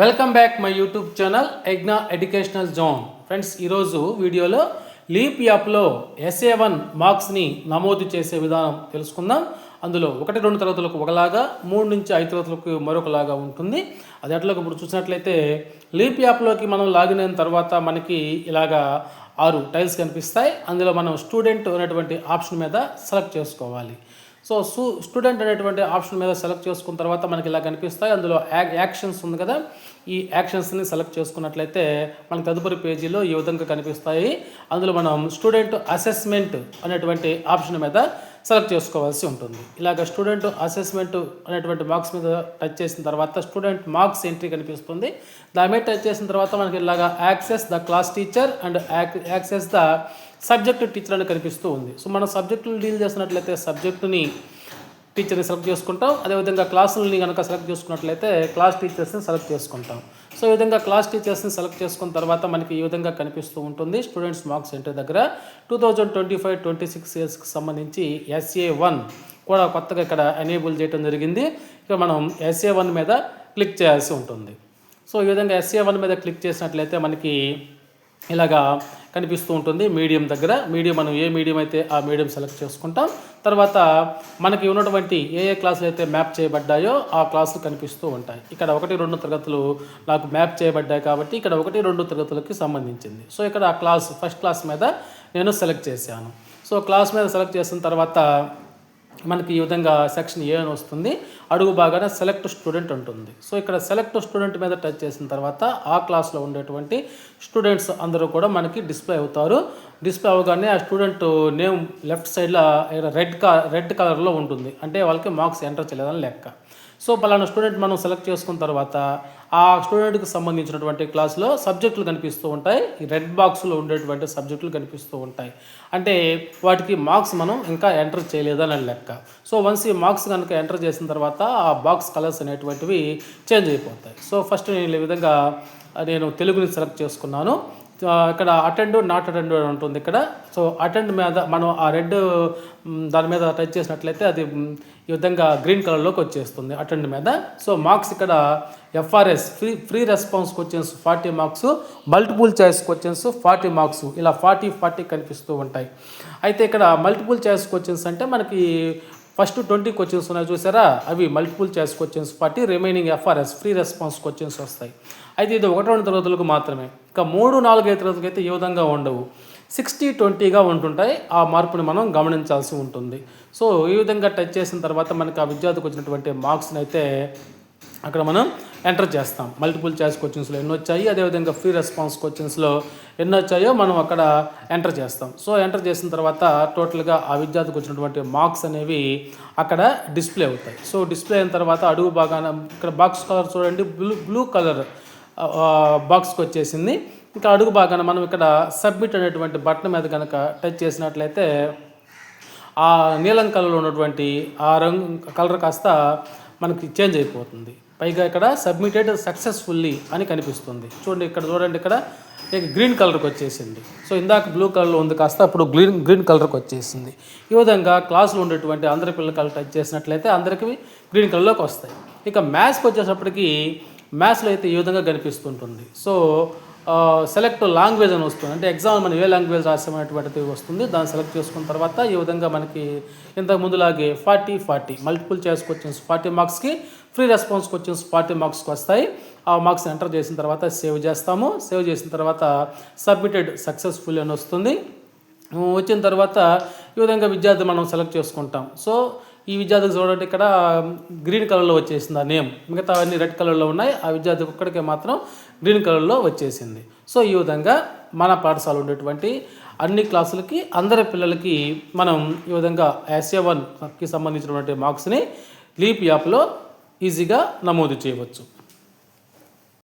Welcome back my YouTube channel ఎగ్నా educational zone friends ఈరోజు వీడియోలో leap యాప్లో ఎస్ఏ వన్ మార్క్స్ని నమోదు చేసే విధానం తెలుసుకుందాం. అందులో ఒకటి రెండు తరగతులకు ఒకలాగా మూడు నుంచి ఐదు తరగతులకు మరొకలాగా ఉంటుంది. అది ఎట్లా ఇప్పుడు చూసినట్లయితే లీప్ యాప్లోకి మనం లాగిన్ అయిన తర్వాత మనకి ఇలాగా ఆరు టైల్స్ కనిపిస్తాయి. అందులో మనం స్టూడెంట్ అనేటువంటి ఆప్షన్ మీద సెలెక్ట్ చేసుకోవాలి. సో స్టూడెంట్ అనేటువంటి ఆప్షన్ మీద సెలెక్ట్ చేసుకున్న తర్వాత మనకి ఇలా కనిపిస్తాయి. అందులో యా- యాక్షన్స్ ఉంది కదా. ఈ యాక్షన్స్ని సెలెక్ట్ చేసుకున్నట్లయితే మనకి తదుపరి పేజీలో ఈ విధంగా కనిపిస్తాయి. అందులో మనం స్టూడెంట్ అసెస్మెంట్ అనేటువంటి ఆప్షన్ మీద సెలెక్ట్ చేసుకోవాల్సి ఉంటుంది. ఇలాగ స్టూడెంట్ అసెస్మెంట్ అనేటువంటి మార్క్స్ మీద టచ్ చేసిన తర్వాత స్టూడెంట్ మార్క్స్ ఎంట్రీ కనిపిస్తుంది. దాని మీద టచ్ చేసిన తర్వాత మనకి ఇలాగ access the class teacher and access the subject teacher అని కనిపిస్తూ ఉంది. సో మనం సబ్జెక్టులు డీల్ చేసినట్లయితే సబ్జెక్టుని టీచర్ని సెలెక్ట్ చేసుకుంటాం. అదేవిధంగా క్లాసులని కనుక సెలెక్ట్ చేసుకున్నట్లయితే క్లాస్ టీచర్స్ని సెలెక్ట్ చేసుకుంటాం. సో ఈ విధంగా క్లాస్ టీచర్స్ని సెలెక్ట్ చేసుకున్న తర్వాత మనకి ఈ విధంగా కనిపిస్తూ ఉంటుంది. స్టూడెంట్స్ మార్క్స్ సెంటర్ దగ్గర. Two thousand twenty five twenty six ఇయర్స్కి సంబంధించి ఎస్ఏ వన్ కూడా కొత్తగా ఇక్కడ ఎనేబుల్ చేయడం జరిగింది. ఇక మనం ఎస్ఏ వన్ మీద క్లిక్ చేయాల్సి ఉంటుంది. సో ఈ విధంగా ఎస్ఏ వన్ మీద క్లిక్ చేసినట్లయితే మనకి ఇలాగా కనిపిస్తూ ఉంటుంది మీడియం దగ్గర. మీడియం మనం ఏ మీడియం అయితే ఆ మీడియం సెలెక్ట్ చేసుకుంటాం. తర్వాత మనకి ఉన్నటువంటి ఏ ఏ క్లాసులు అయితే మ్యాప్ చేయబడ్డాయో ఆ క్లాసులు కనిపిస్తూ ఉంటాయి. ఇక్కడ ఒకటి రెండు తరగతులు నాకు మ్యాప్ చేయబడ్డాయి కాబట్టి ఇక్కడ ఒకటి రెండు తరగతులకి సంబంధించింది. సో ఇక్కడ ఆ క్లాస్ ఫస్ట్ క్లాస్ మీద నేను సెలెక్ట్ చేశాను. సో క్లాస్ మీద సెలెక్ట్ చేసిన తర్వాత మనకి ఈ విధంగా సెక్షన్ ఏ అని వస్తుంది. అడుగు బాగానే సెలెక్ట్ స్టూడెంట్ ఉంటుంది. సో ఇక్కడ సెలెక్ట్ స్టూడెంట్ మీద టచ్ చేసిన తర్వాత ఆ క్లాస్లో ఉండేటువంటి స్టూడెంట్స్ అందరూ కూడా మనకి డిస్ప్లే అవుతారు. డిస్ప్లే అవగానే ఆ స్టూడెంట్ నేమ్ లెఫ్ట్ సైడ్లో రెడ్ కలర్ రెడ్ కలర్లో ఉంటుంది. అంటే వాళ్ళకి మార్క్స్ ఎంటర్ చేయలేదని లెక్క. సో పలానా స్టూడెంట్ మనం సెలెక్ట్ చేసుకున్న తర్వాత ఆ స్టూడెంట్కి సంబంధించినటువంటి క్లాస్లో సబ్జెక్టులు కనిపిస్తూ ఉంటాయి. ఈ రెడ్ బాక్స్లో ఉండేటువంటి సబ్జెక్టులు కనిపిస్తూ ఉంటాయి. అంటే వాటికి మార్క్స్ మనం ఇంకా ఎంటర్ చేయలేదని లెక్క. సో వన్స్ ఈ మార్క్స్ కనుక ఎంటర్ చేసిన తర్వాత ఆ బాక్స్ కలర్స్ అనేటువంటివి చేంజ్ అయిపోతాయి. సో ఫస్ట్ నేను ఈ విధంగా నేను తెలుగుని సెలెక్ట్ చేసుకున్నాను. ఇక్కడ అటెండ్ నాట్ అటెండ్ అని ఉంటుంది ఇక్కడ. సో అటెండ్ మీద మనం ఆ రెడ్ దాని మీద టచ్ చేసినట్లయితే అది ఈ విధంగా గ్రీన్ కలర్లోకి వచ్చేస్తుంది అటెండ్ మీద. సో మార్క్స్ ఇక్కడ FRS free free response questions forty marks multiple choice questions forty marks ఇలా ఫార్టీ ఫార్టీ కనిపిస్తూ ఉంటాయి. అయితే ఇక్కడ మల్టిపుల్ చాయిస్ క్వశ్చన్స్ అంటే మనకి ఫస్ట్ ట్వంటీ క్వశ్చన్స్ ఉన్నాయి చూసారా? అవి multiple choice questions forty remaining FRS free response questions వస్తాయి. అయితే ఇది ఒకటి రెండు తరగతులకు మాత్రమే. ఇక మూడు నాలుగు ఐదు తరగతులకు అయితే ఈ విధంగా ఉండవు. సిక్స్టీ ట్వంటీగా ఉంటుంటాయి. ఆ మార్పుని మనం గమనించాల్సి ఉంటుంది. సో ఈ విధంగా టచ్ చేసిన తర్వాత మనకి ఆ విద్యార్థికి వచ్చినటువంటి మార్క్స్ని అయితే అక్కడ మనం ఎంటర్ చేస్తాం. మల్టిపుల్ చాయిస్ క్వశ్చన్స్లో ఎన్ని వచ్చాయి అదేవిధంగా ఫ్రీ రెస్పాన్స్ క్వశ్చన్స్లో ఎన్ని వచ్చాయో మనం అక్కడ ఎంటర్ చేస్తాం. సో ఎంటర్ చేసిన తర్వాత టోటల్గా ఆ విద్యార్థికి వచ్చినటువంటి మార్క్స్ అనేవి అక్కడ డిస్ప్లే అవుతాయి. సో డిస్ప్లే అయిన తర్వాత అడుగు భాగాన ఇక్కడ బాక్స్ కలర్ చూడండి బ్లూ బ్లూ కలర్ బాక్స్కి వచ్చేసింది. ఇంకా అడుగు భాగాన మనం ఇక్కడ సబ్మిట్ అనేటువంటి బటన్ మీద కనుక టచ్ చేసినట్లయితే ఆ నీలం కలర్లో ఉన్నటువంటి ఆ రంగు కలర్ కాస్త మనకి చేంజ్ అయిపోతుంది. పైగా ఇక్కడ సబ్మిటెడ్ సక్సెస్ఫుల్లీ అని కనిపిస్తుంది. చూడండి ఇక్కడ చూడండి ఇక్కడ ఇక గ్రీన్ కలర్కి వచ్చేసింది. సో ఇందాక బ్లూ కలర్లో ఉంది కాస్త అప్పుడు గ్రీన్ గ్రీన్ కలర్కి వచ్చేసింది. ఈ విధంగా క్లాసులో ఉండేటువంటి అందరి పిల్లలు టచ్ చేసినట్లయితే అందరికీ గ్రీన్ కలర్లోకి వస్తాయి. ఇక మ్యాథ్స్కి వచ్చేటప్పటికి మ్యాథ్స్లో అయితే ఈ విధంగా కనిపిస్తుంటుంది. సో సెలెక్ట్ లాంగ్వేజ్ అని వస్తుంది. అంటే ఎగ్జామ్ మనం ఏ లాంగ్వేజ్ రాసామనేటువంటిది వస్తుంది. దాన్ని సెలెక్ట్ చేసుకున్న తర్వాత ఈ విధంగా మనకి ఇంతకు ముందులాగే forty forty multiple choice questions forty మార్క్స్కి ఫ్రీ రెస్పాన్స్ క్వశ్చన్స్ ఫార్టీ మార్క్స్కి వస్తాయి. ఆ మార్క్స్ ఎంటర్ చేసిన తర్వాత సేవ్ చేస్తాము. సేవ్ చేసిన తర్వాత సబ్మిటెడ్ సక్సెస్ఫుల్ అని వస్తుంది. వచ్చిన తర్వాత ఈ విధంగా విద్యార్థి మనం సెలెక్ట్ చేసుకుంటాం. సో ఈ విద్యార్థికి చూడండి ఇక్కడ గ్రీన్ కలర్లో వచ్చేసింది ఆ నేమ్ మిగతా అన్ని రెడ్ కలర్లో ఉన్నాయి. ఆ విద్యార్థికి ఒక్కడికే మాత్రం గ్రీన్ కలర్లో వచ్చేసింది. సో ఈ విధంగా మన పాఠశాల ఉండేటువంటి అన్ని క్లాసులకి అందరి పిల్లలకి మనం ఈ విధంగా ఎస్ఏ వన్కి సంబంధించినటువంటి మార్క్స్ని లీప్ యాప్లో ఈజీగా నమోదు చేయవచ్చు.